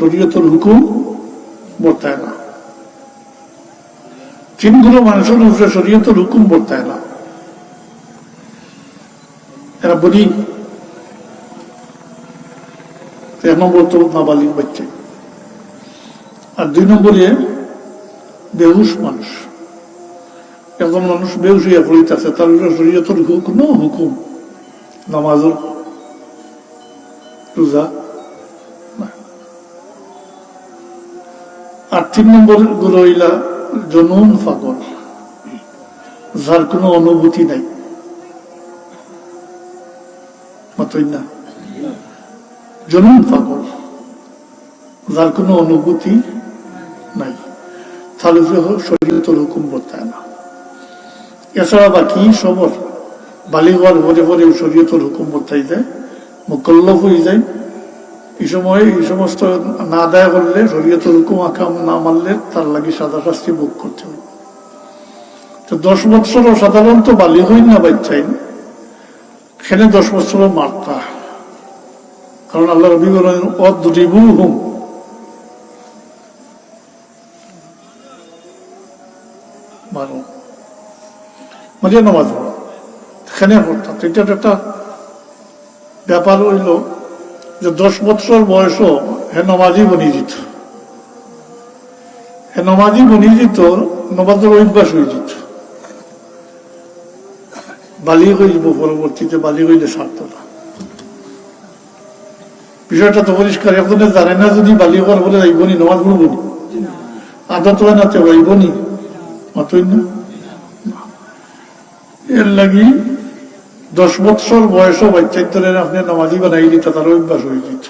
শরীয়তের হুকুম বর্তায় না। তিনগুলো মানুষের উপরে শরীয়তের হুকুম বর্তায় না। এরা বলি, এক নম্বর তো নাবালিক বাচ্চা। আর দুই নম্বরে বেহুশ মানুষ। একজন মানুষ বেহুশ হইয়া পড়িতেছে, তার শরীয়তের হুকুম হুকুম, নামাজের রোজা। আর তিন নম্বরগুলো হইলা জনুন ফাগল। যার কোনো অনুভূতি নাই। না। জনুন পাগল যার কোনো অনুভূতি নাই। তাহলে শরীরতর হুকুম বর্তায় না। এছাড়া বাকি সবর। বালিগর ভরে ভরে শরীয়তর হুকুম বর্তাই যায়। মোকল্লফ হয়ে যায়। এই সময় এই সমস্ত না আদায় করলে শরীয়তর হুকুম আকাম না মানলে তার লাগে সাদা শাস্তি ভোগ করতে হবে। তো দশ বৎসরও সাধারণত বালি হই না বাচ্চাই সেখানে দশ বছরও মারতা। কারণ আল্লাহ রবি বলেন অদ্রিবু হুম মারো। মারিয়া নামাজ পড়ো। অর্থাৎ এটা একটা ব্যাপার হইল। যে দশ বছর বয়সও হে নমাজি বনি যেত হে নমাজি বনি যেত নমাজের অভ্যাস হয়ে যেত বালি হইব পরবর্তীতে, বালি হইলে সারত না। বিষয়টা তো পরিষ্কার, একজনে জানে না যদি বালি হওয়ার বলে যাইবনি নমাজ পড়বনি আদত হয় না তো হইবনি অতই না? এর লাগি দশ বৎসর বয়সও বাচ্চাইতরের আপনি নামাজি বানাই দিতে তার অভ্যাস হয়ে যেত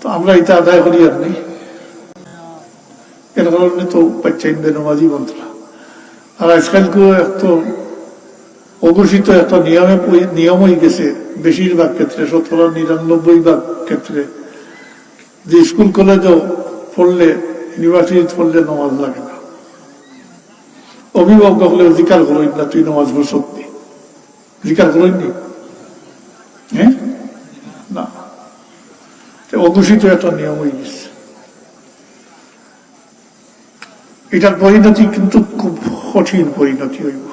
তো আমরা এটা আদায় করি আর নেই। এর কারণে তো বাচ্চাইনদের নামাজি বন্ধরা। আর আজকালকে একটু অঘোষিত একটা নিয়মে নিয়ম হয়ে গেছে বেশিরভাগ ক্ষেত্রে শতকরা নিরানব্বই ভাগ ক্ষেত্রে। যে স্কুল কলেজেও পড়লে ইউনিভার্সিটি পড়লে নামাজ লাগে না। অভিভাবক হলে জিকার করেন না, তুই নামাজ পড় সত্যি। করেননি হ্যাঁ? না। অঘোষিত একটা নিয়ম হয়ে গেছে। এটার পরিণতি কিন্তু খুব কঠিন পরিণতি হইব।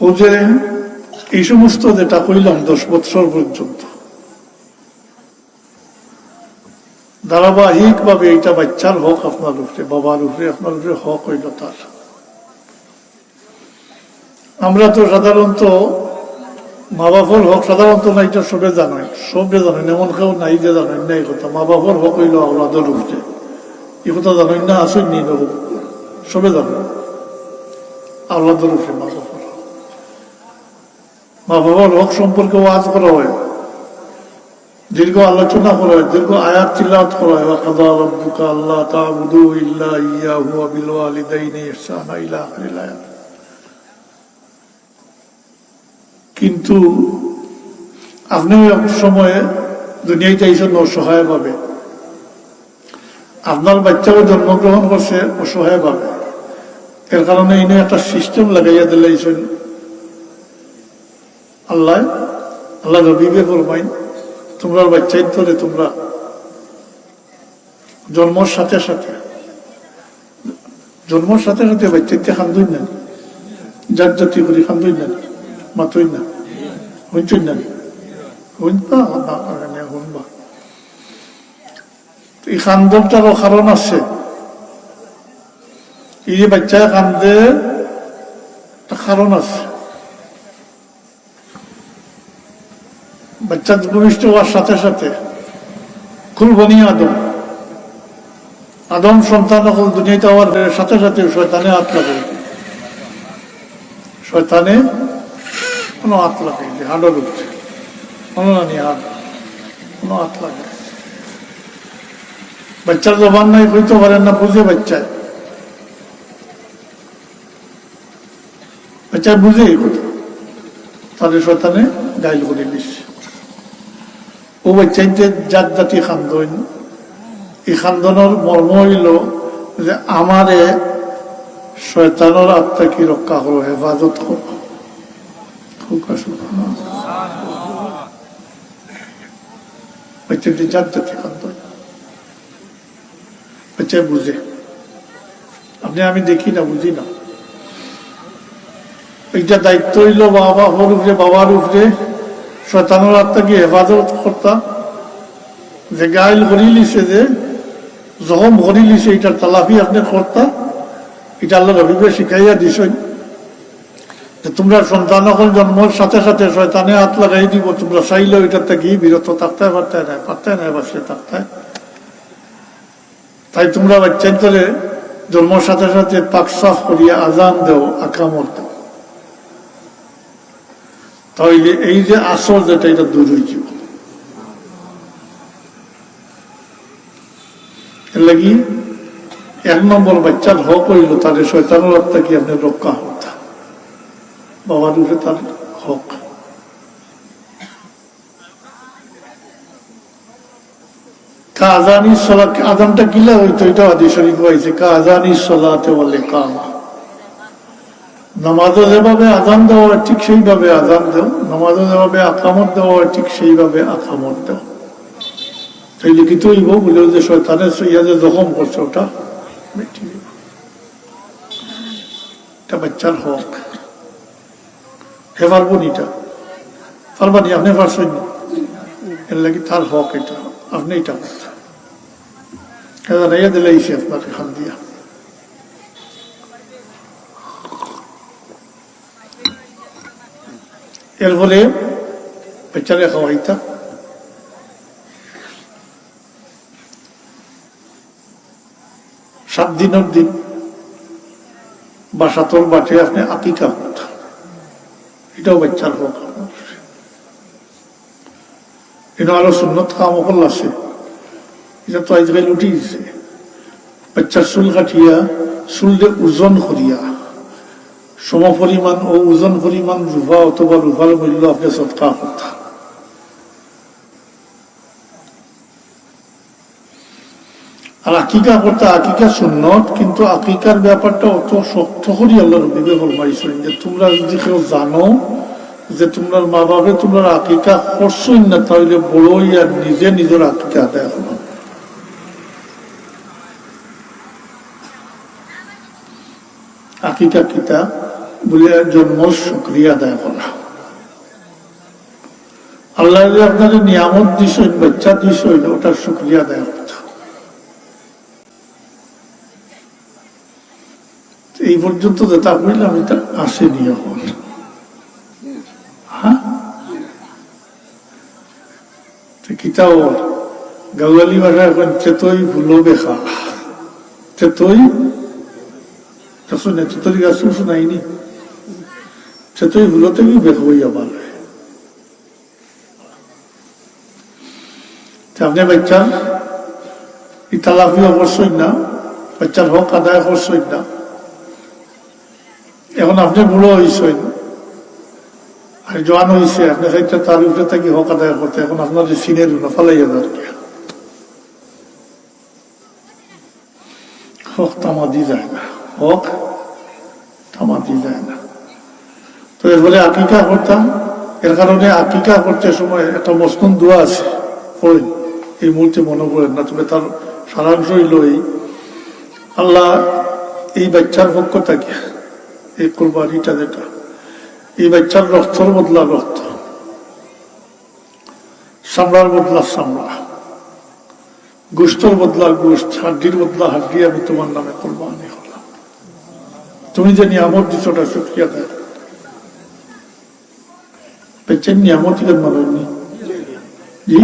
ও যে এই সমস্ত যেটা কইলাম দশ বছর পর্যন্ত ধারাবাহিক ভাবে এটা বাচ্চার হক আপনার উপরে, বাবার উপরে, আপনার উপরে হক হইল তার। আমরা তো সাধারণত মা বাবার হক সাধারণত না এটা সবে জানাই, সবে জানেন এমন কেউ নাই যে জানেন না এই কথা। মা বাবার হক হইল আওলাদের উপরে। এই কথা জানেন না, আসেন নি সবে জানেন আওলাদের উপরে মা বাবার মা বাবার হক সম্পর্কে ওয়াজ করা হয়। দীর্ঘ আলোচনা করা হয় দীর্ঘ আয়াত তিলাওয়াত করা হয় ওয়াকাদা রাব্বুকা আল্লাহ তা'বুদু ইল্লা ইয়াহু ওয়া বিল ওয়ালিদাইনি ইহসানা ইলা আখিরিল আয়াত কিন্তু আপনি এক সময়ে দুনিয়ায় চাইছেন অসহায় ভাবে আপনার বাচ্চাও জন্মগ্রহণ করছে অসহায় ভাবে এর কারণে ইনি একটা সিস্টেম লাগাইয়া দিলাইছেন আল্লাহ আল্লাহ রবিবে ফরমাইন তোমরা বাচ্চাই ধরে তোমরা জন্মর সাথে সাথে, জন্মর সাথে সাথে বাচ্চাইতে খান্দুই না। যার জাতি করি খান্দুই না মাতুই না হইচুই না। আগানে হইবা এই খান্দনটারও কারণ আছে। এই যে বাচ্চা কান্দে কারণ আছে। বাচ্চা ভূমিষ্ঠ হওয়ার সাথে সাথে কুরবানি আদম। আদম সন্তান যখন দুনিয়াতে হওয়ার সাথে সাথে শয়তানে হাত লাগাই শয়তানে কোনো হাত লাগাই হাডর উঠছে কোনো নানি হাত কোনো হাত লাগাই বাচ্চার জবান নাই হইতে পারেন না, বুঝে বাচ্চায় বাচ্চায় বুঝে এই কথা। তাহলে শয়তানে গাইল করে দিচ্ছে ও বাচ্চাইতে জাত জাতি খান্দন এই খান্দনের মর্ম হইল যে আমারে শয়তানের আত্মা কি রক্ষা করো, হেফাজত করো। বাচ্চাটি জানতে থেকে বাচ্চা বুঝে। আপনি আমি দেখি না, বুঝি না। এইটা দায়িত্ব হইল বাবা হর উপরে বাবার উপরে শয়তানোর আত্মাকে হেফাজত করতাম যে গাইল ভরি লিছে যে জখম ভরি লিছে এটার তালাফি আপনি করতাম এটা আল্লাহ রবিবে শিখাইয়া দিছেন। যে তোমরা সন্তান যখন জন্মের সাথে সাথে শয়তানে হাত লাগাই দিব, তোমরা চাইলেও এটার থেকে বিরত থাকতে পারতে না পারতে না বাসে থাকতে তাই তোমরা বাচ্চার ধরে জন্মের সাথে সাথে পাক সাফ করিয়া আজান দেও, আকামত দেও। তাহলে এই যে আসল যেটা, এটা যাব। এর লাগি এক নম্বর বাচ্চার হক হইল তার শয়তানের আত্মা কি আপনি রক্ষা হতা বাবার উপরে তার হক। কাজানি সলা আজানটা কিলা হইতো, এটা আদি কাজানি সলাতে বলে কামা নামাজও যেভাবে আজান দেওয়া ঠিক সেইভাবে আজান দেও নামাজও যেভাবে আকামত দেওয়া ঠিক সেইভাবে আকামত দেও এই লিখিত হইব বলে যে শয়তানের ইয়া যে জখম করছে ওটা এটা বাচ্চার হক। হে পারব এটা। পারবানি, আপনি পারছেন এর লাগি তার হক এটা, আপনি এটা করতে। এটা দিলে ইসে আপনাকে খান দিয়া। এর ফলে বেচারে খাওয়াইতা সাত দিনের দিন বা সাতর বাটে আপনি আকিকা করতেন এটাও বাচ্চার হোক এটা আরও সুন্নত কাম হল আছে। এটা তো আজকাল উঠি দিছে বাচ্চার চুল কাটিয়া চুল দিয়ে ওজন করিয়া। সম পরিমাণ ও ওজন পরিমাণ রুভা অথবা রুভার মূল্য আপনি সৎকা করতা আর আকিকা করতে আকিকা সুন্নত, কিন্তু আকিকার ব্যাপারটা অত শক্ত করি আল্লাহ রবিবে ফরমাইছিলেন যে তোমরা যদি কেউ জানো যে তোমরা মা বাবা তোমরা আকিকা করছই না, তাহলে বড়ই আর নিজে নিজের আকিকা আদায় করো আকিকা কিতা বলে জন্ম শুক্রিয়া আদায় করা। আল্লাহ যে আপনাদের নিয়ামত দিস বাচ্চা দিস ওটার শুক্রিয়া করতে এই পর্যন্ত যেটা হইলাম এটা আসেনি এখন। হ্যাঁ? তো কিতাও গাওয়ালি ভাষা এখন চেতই ভুলো বেখা চেতই? শুনে চেতরি গাছ শোনাইনি। চেতই ভুলোতে কি বেখবই আবার। আপনি বাচ্চার ইতালাফি অবশ্যই না, বাচ্চার হক আদায় অবশ্যই না। এখন আপনি বুড়ো হয়েছেন আর জোয়ান হয়েছে আপনি সাইডটা তার উপরে থাকি হক আদায় করতে, এখন আপনার যে সিনের না কি? হক তামাদি যায় না, হক তামাদি যায় না। তো ফলে আকিকা করতাম। এর কারণে আকিকা করতে সময় একটা মস্তুন দোয়া আছে। পড়েন এই মুহূর্তে মনে পড়েন না, তবে তার সারাংশ হইল এই আল্লাহ এই বাচ্চার পক্ষ থাকে এই কোরবানিটা যেটা এই বাচ্চার রক্তর বদলা রক্ত। সামলার বদলা সামলা গোস্তর বদলা গোস্ত হাড্ডির বদলা হাড্ডি আমি তোমার নামে কোরবানি হলাম তুমি যে নিয়ামত দিচ্ছ ওটা শুক্রিয়া দেয় বেচেন নিয়ামত মানেননি জি?